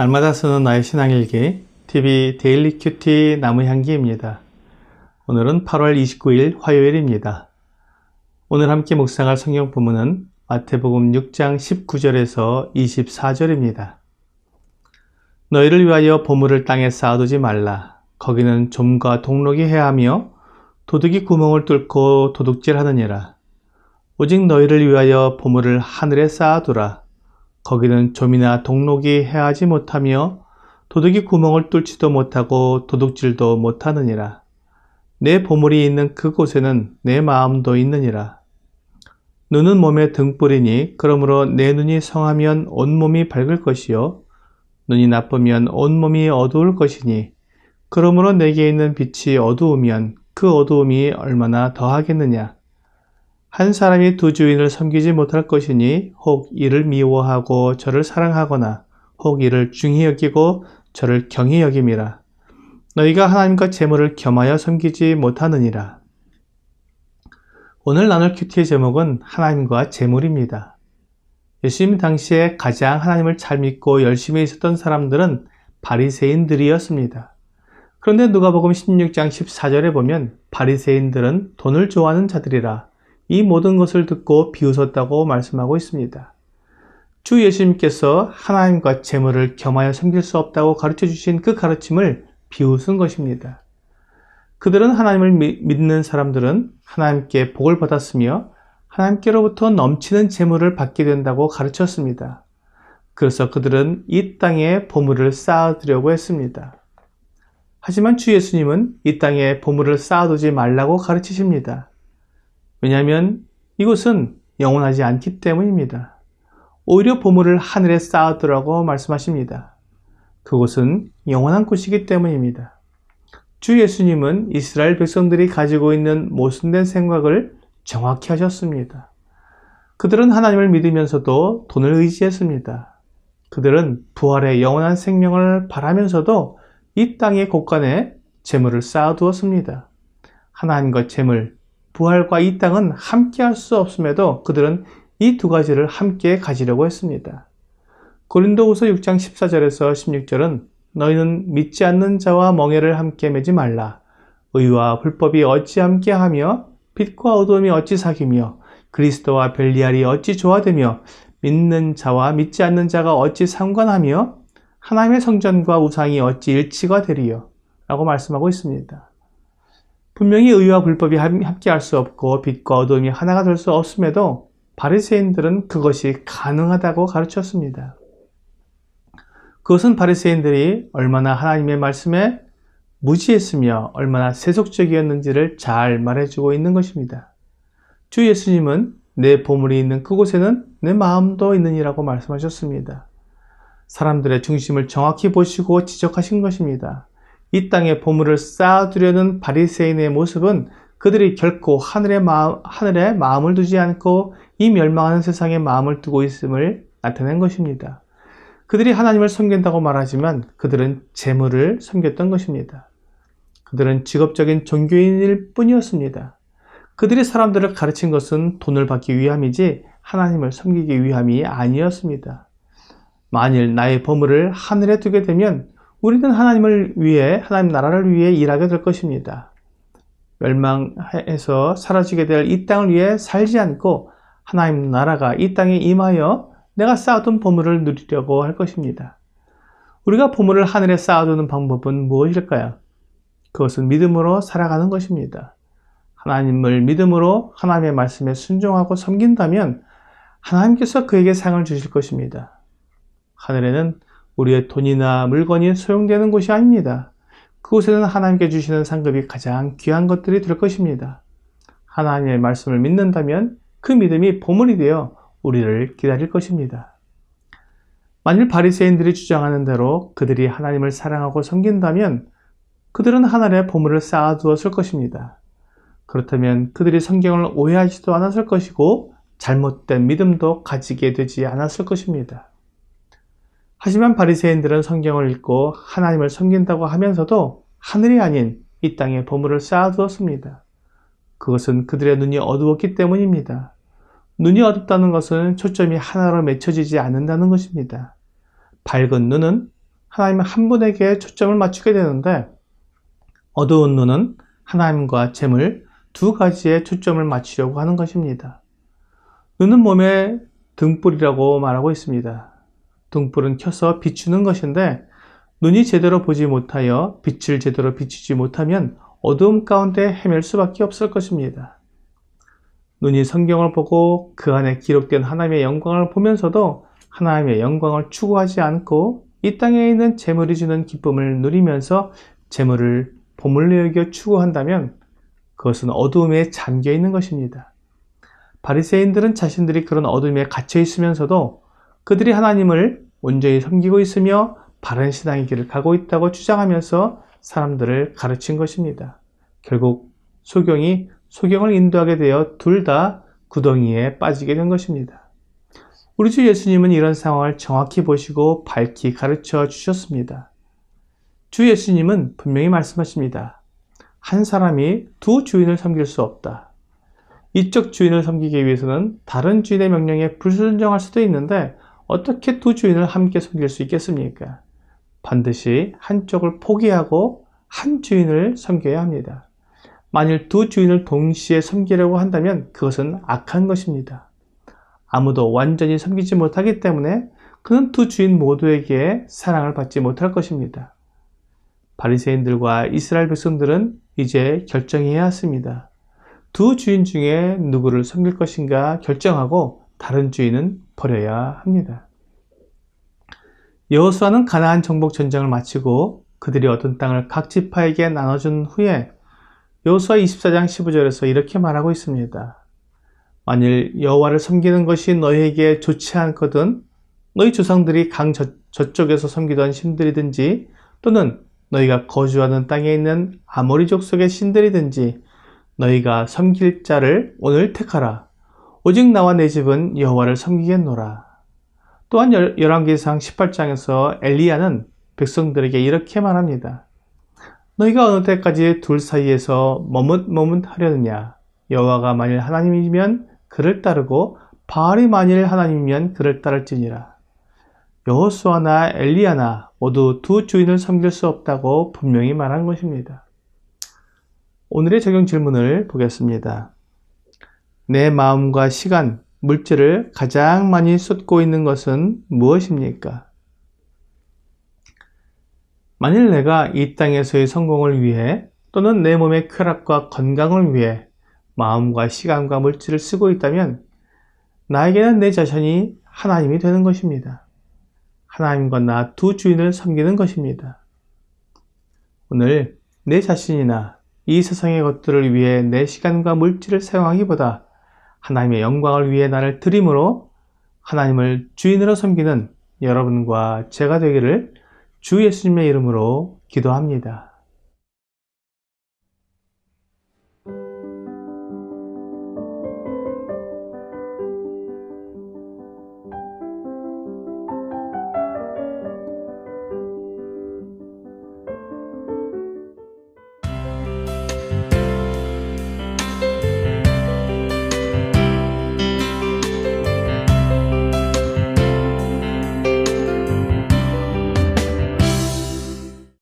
날마다 쓰는 나의 신앙일기 TV 데일리 큐티 나무향기입니다. 오늘은 8월 29일 화요일입니다. 오늘 함께 묵상할 성경 부문은 마태복음 6장 19절에서 24절입니다. 너희를 위하여 보물을 땅에 쌓아두지 말라. 거기는 좀과 동록이 해하며 도둑이 구멍을 뚫고 도둑질하느니라. 오직 너희를 위하여 보물을 하늘에 쌓아두라. 거기는 좀이나 동록이 해하지 못하며 도둑이 구멍을 뚫지도 못하고 도둑질도 못하느니라. 내 보물이 있는 그곳에는 내 마음도 있느니라. 눈은 몸의 등불이니 그러므로 내 눈이 성하면 온몸이 밝을 것이요 눈이 나쁘면 온몸이 어두울 것이니 그러므로 내게 있는 빛이 어두우면 그 어두움이 얼마나 더하겠느냐 한 사람이 두 주인을 섬기지 못할 것이니 혹 이를 미워하고 저를 사랑하거나 혹 이를 중히 여기고 저를 경히 여김이라. 너희가 하나님과 재물을 겸하여 섬기지 못하느니라. 오늘 나눌 큐티의 제목은 하나님과 재물입니다. 예수님 당시에 가장 하나님을 잘 믿고 열심히 있었던 사람들은 바리새인들이었습니다. 그런데 누가복음 16장 14절에 보면 바리새인들은 돈을 좋아하는 자들이라 이 모든 것을 듣고 비웃었다고 말씀하고 있습니다. 주 예수님께서 하나님과 재물을 겸하여 섬길 수 없다고 가르쳐 주신 그 가르침을 비웃은 것입니다. 그들은 하나님을 믿는 사람들은 하나님께 복을 받았으며 하나님께로부터 넘치는 재물을 받게 된다고 가르쳤습니다. 그래서 그들은 이 땅에 보물을 쌓아두려고 했습니다. 하지만 주 예수님은 이 땅에 보물을 쌓아두지 말라고 가르치십니다. 왜냐하면 이곳은 영원하지 않기 때문입니다. 오히려 보물을 하늘에 쌓아두라고 말씀하십니다. 그곳은 영원한 곳이기 때문입니다. 주 예수님은 이스라엘 백성들이 가지고 있는 모순된 생각을 정확히 하셨습니다. 그들은 하나님을 믿으면서도 돈을 의지했습니다. 그들은 부활의 영원한 생명을 바라면서도 이 땅의 곳간에 재물을 쌓아두었습니다. 하나님과 재물, 부활과 이 땅은 함께 할 수 없음에도 그들은 이 두 가지를 함께 가지려고 했습니다. 고린도후서 6장 14절에서 16절은 너희는 믿지 않는 자와 멍해를 함께 매지 말라. 의와 불법이 어찌 함께 하며 빛과 어두움이 어찌 사귀며 그리스도와 벨리알이 어찌 조화되며 믿는 자와 믿지 않는 자가 어찌 상관하며 하나님의 성전과 우상이 어찌 일치가 되리요 라고 말씀하고 있습니다. 분명히 의와 불법이 함께 할 수 없고 빛과 어둠이 하나가 될 수 없음에도 바리새인들은 그것이 가능하다고 가르쳤습니다. 그것은 바리새인들이 얼마나 하나님의 말씀에 무지했으며 얼마나 세속적이었는지를 잘 말해주고 있는 것입니다. 주 예수님은 내 보물이 있는 그곳에는 내 마음도 있느니라고 말씀하셨습니다. 사람들의 중심을 정확히 보시고 지적하신 것입니다. 이 땅에 보물을 쌓아두려는 바리새인의 모습은 그들이 결코 하늘의 마음, 하늘에 마음을 두지 않고 이 멸망하는 세상에 마음을 두고 있음을 나타낸 것입니다. 그들이 하나님을 섬긴다고 말하지만 그들은 재물을 섬겼던 것입니다. 그들은 직업적인 종교인일 뿐이었습니다. 그들이 사람들을 가르친 것은 돈을 받기 위함이지 하나님을 섬기기 위함이 아니었습니다. 만일 나의 보물을 하늘에 두게 되면 우리는 하나님을 위해, 하나님 나라를 위해 일하게 될 것입니다. 멸망해서 사라지게 될 이 땅을 위해 살지 않고 하나님 나라가 이 땅에 임하여 내가 쌓아둔 보물을 누리려고 할 것입니다. 우리가 보물을 하늘에 쌓아두는 방법은 무엇일까요? 그것은 믿음으로 살아가는 것입니다. 하나님을 믿음으로 하나님의 말씀에 순종하고 섬긴다면 하나님께서 그에게 상을 주실 것입니다. 하늘에는 우리의 돈이나 물건이 소용되는 곳이 아닙니다. 그곳에는 하나님께 주시는 상급이 가장 귀한 것들이 될 것입니다. 하나님의 말씀을 믿는다면 그 믿음이 보물이 되어 우리를 기다릴 것입니다. 만일 바리새인들이 주장하는 대로 그들이 하나님을 사랑하고 섬긴다면 그들은 하늘에 보물을 쌓아두었을 것입니다. 그렇다면 그들이 성경을 오해하지도 않았을 것이고 잘못된 믿음도 가지게 되지 않았을 것입니다. 하지만 바리새인들은 성경을 읽고 하나님을 섬긴다고 하면서도 하늘이 아닌 이 땅에 보물을 쌓아두었습니다. 그것은 그들의 눈이 어두웠기 때문입니다. 눈이 어둡다는 것은 초점이 하나로 맺혀지지 않는다는 것입니다. 밝은 눈은 하나님 한 분에게 초점을 맞추게 되는데 어두운 눈은 하나님과 재물 두 가지에 초점을 맞추려고 하는 것입니다. 눈은 몸의 등불이라고 말하고 있습니다. 등불은 켜서 비추는 것인데 눈이 제대로 보지 못하여 빛을 제대로 비추지 못하면 어두움 가운데 헤맬 수밖에 없을 것입니다. 눈이 성경을 보고 그 안에 기록된 하나님의 영광을 보면서도 하나님의 영광을 추구하지 않고 이 땅에 있는 재물이 주는 기쁨을 누리면서 재물을 보물로 여겨 추구한다면 그것은 어두움에 잠겨 있는 것입니다. 바리새인들은 자신들이 그런 어둠에 갇혀 있으면서도 그들이 하나님을 온전히 섬기고 있으며 바른 신앙의 길을 가고 있다고 주장하면서 사람들을 가르친 것입니다. 결국 소경이 소경을 인도하게 되어 둘 다 구덩이에 빠지게 된 것입니다. 우리 주 예수님은 이런 상황을 정확히 보시고 밝히 가르쳐 주셨습니다. 주 예수님은 분명히 말씀하십니다. 한 사람이 두 주인을 섬길 수 없다. 이쪽 주인을 섬기기 위해서는 다른 주인의 명령에 불순종할 수도 있는데 어떻게 두 주인을 함께 섬길 수 있겠습니까? 반드시 한쪽을 포기하고 한 주인을 섬겨야 합니다. 만일 두 주인을 동시에 섬기려고 한다면 그것은 악한 것입니다. 아무도 완전히 섬기지 못하기 때문에 그는 두 주인 모두에게 사랑을 받지 못할 것입니다. 바리새인들과 이스라엘 백성들은 이제 결정해야 했습니다. 두 주인 중에 누구를 섬길 것인가 결정하고 다른 주인은 버려야 합니다. 여호수아는 가나안 정복 전쟁을 마치고 그들이 얻은 땅을 각 지파에게 나눠준 후에 여호수아 24장 15절에서 이렇게 말하고 있습니다. 만일 여호와를 섬기는 것이 너희에게 좋지 않거든 너희 조상들이 강 저, 저쪽에서 섬기던 신들이든지 또는 너희가 거주하는 땅에 있는 아모리 족 속의 신들이든지 너희가 섬길 자를 오늘 택하라. 오직 나와 내 집은 여호와를 섬기겠노라. 또한 열왕기상 18장에서 엘리야는 백성들에게 이렇게 말합니다. 너희가 어느 때까지 둘 사이에서 머뭇머뭇하려느냐? 여호와가 만일 하나님이면 그를 따르고 바알이 만일 하나님이면 그를 따를지니라. 여호수아나 엘리야나 모두 두 주인을 섬길 수 없다고 분명히 말한 것입니다. 오늘의 적용 질문을 보겠습니다. 내 마음과 시간, 물질을 가장 많이 쏟고 있는 것은 무엇입니까? 만일 내가 이 땅에서의 성공을 위해 또는 내 몸의 쾌락과 건강을 위해 마음과 시간과 물질을 쓰고 있다면 나에게는 내 자신이 하나님이 되는 것입니다. 하나님과 나 두 주인을 섬기는 것입니다. 오늘 내 자신이나 이 세상의 것들을 위해 내 시간과 물질을 사용하기보다 하나님의 영광을 위해 나를 드림으로 하나님을 주인으로 섬기는 여러분과 제가 되기를 주 예수님의 이름으로 기도합니다.